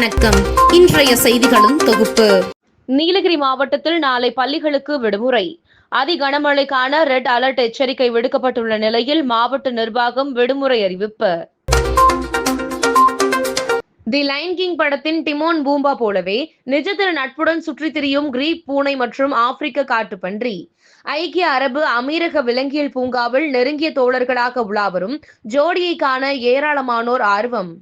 வணக்கம். இன்றைய செய்திகளும் தொகுப்பு. நீலகிரி மாவட்டத்தில் நாளை பள்ளிகளுக்கு விடுமுறை. அதி கனமழைக்கான ரெட் அலர்ட் எச்சரிக்கை விடுக்கப்பட்டுள்ள நிலையில் மாவட்ட நிர்வாகம் விடுமுறை அறிவிப்பு. தி லைன் கிங் படத்தின் டிமோன் பூம்பா போலவே நிஜத்திர நட்புடன் சுற்றித் திரியும் கிரீப் பூனை மற்றும் ஆப்பிரிக்க காட்டுப்பன்றி. ஐக்கிய அரபு அமீரக விலங்கியல் பூங்காவில் நெருங்கிய தோழர்களாக உலாவரும் ஜோடியை காண ஏராளமானோர் ஆர்வம்.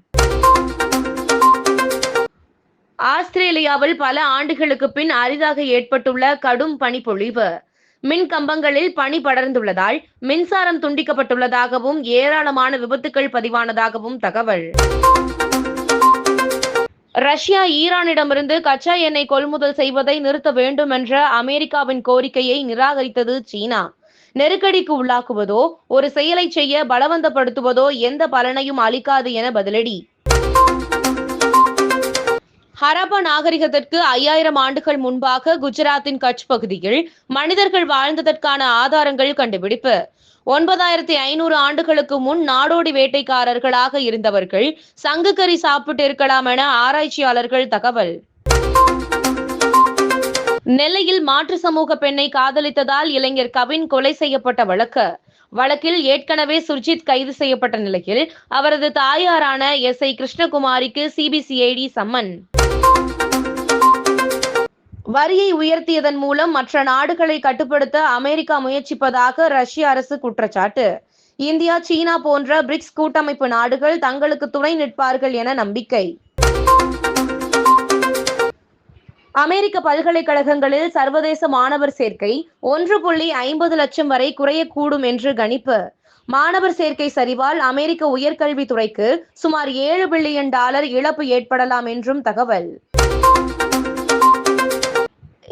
ஆஸ்திரேலியாவில் பல ஆண்டுகளுக்கு பின் அரிதாக ஏற்பட்டுள்ள கடும் பனிப்பொழிவு. மின் கம்பங்களில் பனி படர்ந்துள்ளதால் மின்சாரம் துண்டிக்கப்பட்டுள்ளதாகவும் ஏராளமான விபத்துக்கள் பதிவானதாகவும் தகவல். ரஷ்யா ஈரானிடமிருந்து கச்சா எண்ணெய் கொள்முதல் செய்வதை நிறுத்த வேண்டும் என்ற அமெரிக்காவின் கோரிக்கையை நிராகரித்தது சீனா. நெருக்கடிக்கு உள்ளாக்குவதோ ஒரு செயலை செய்ய பலவந்தப்படுத்துவதோ எந்த பலனையும் அளிக்காது என பதிலடி. ஹரப்பா நாகரிகத்திற்கு ஐயாயிரம் ஆண்டுகள் முன்பாக குஜராத்தின் கட்ச் பகுதியில் மனிதர்கள் வாழ்ந்ததற்கான ஆதாரங்கள் கண்டுபிடிப்பு. ஒன்பதாயிரத்தி ஐநூறு ஆண்டுகளுக்கு முன் நாடோடி வேட்டைக்காரர்களாக இருந்தவர்கள் சங்குக்கறி சாப்பிட்டு இருக்கலாம் என ஆராய்ச்சியாளர்கள் தகவல். நெல்லையில் மாற்று சமூக பெண்ணை காதலித்ததால் இளைஞர் கவின் கொலை செய்யப்பட்ட வழக்கு. வழக்கில் ஏற்கனவே சுர்ஜித் கைது செய்யப்பட்ட நிலையில் அவரது தாயாரான எஸ் ஐ கிருஷ்ணகுமாரிக்கு சிபிசிஐடி சம்மன். வரியை உயர்த்தியதன் மூலம் மற்ற நாடுகளை கட்டுப்படுத்த அமெரிக்கா முயற்சிப்பதாக ரஷ்ய அரசு குற்றச்சாட்டு. இந்தியா சீனா போன்ற பிரிக்ஸ் கூட்டமைப்பு நாடுகள் தங்களுக்கு துணை நிற்பார்கள் என நம்பிக்கை. அமெரிக்க பல்கலைக்கழகங்களில் சர்வதேச மாணவர் சேர்க்கை ஒன்று புள்ளி ஐம்பது லட்சம் வரை குறையக்கூடும் என்று கணிப்பு. மாணவர் சேர்க்கை சரிவால் அமெரிக்க உயர்கல்வித்துறைக்கு சுமார் ஏழு பில்லியன் டாலர் இழப்பு ஏற்படலாம் என்றும் தகவல்.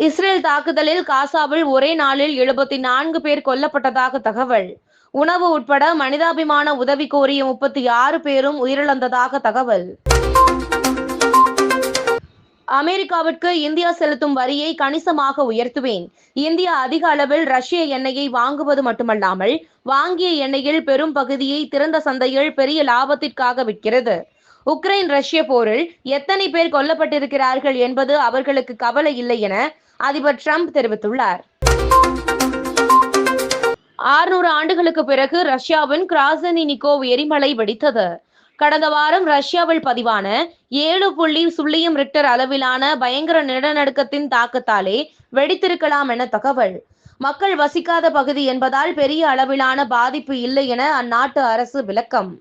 இஸ்ரேல் தாக்குதலில் காசாவில் ஒரே நாளில் எழுபத்தி நான்கு பேர் கொல்லப்பட்டதாக தகவல். உணவு உட்பட மனிதாபிமான உதவி கோரிய முப்பத்தி ஆறு பேரும் உயிரிழந்ததாக தகவல். அமெரிக்காவிற்கு இந்தியா செலுத்தும் வரியை கணிசமாக உயர்த்துவேன். இந்தியா அதிக அளவில் ரஷ்ய எண்ணெயை வாங்குவது மட்டுமல்லாமல் வாங்கிய எண்ணெயில் பெரும் பகுதியை திறந்த சந்தையில் பெரிய லாபத்திற்காக விற்கிறது. உக்ரைன் ரஷ்ய போரில் எத்தனை பேர் கொல்லப்பட்டிருக்கிறார்கள் என்பது அவர்களுக்கு கவலை இல்லை என அதிபர் ட்ரம்ப் தெரிவித்துள்ளார். ஆறுநூறு ஆண்டுகளுக்கு பிறகு ரஷ்யாவின் கிராசனினிகோவ் எரிமலை வெடித்தது. கடந்த வாரம் ரஷ்யாவில் பதிவான ஏழு புள்ளி சுள்ளியம் ரிக்டர் அளவிலான பயங்கர நிலநடுக்கத்தின் தாக்கத்தாலே வெடித்திருக்கலாம் என தகவல். மக்கள் வசிக்காத பகுதி என்பதால் பெரிய அளவிலான பாதிப்பு இல்லை என அந்நாட்டு அரசு விளக்கம்.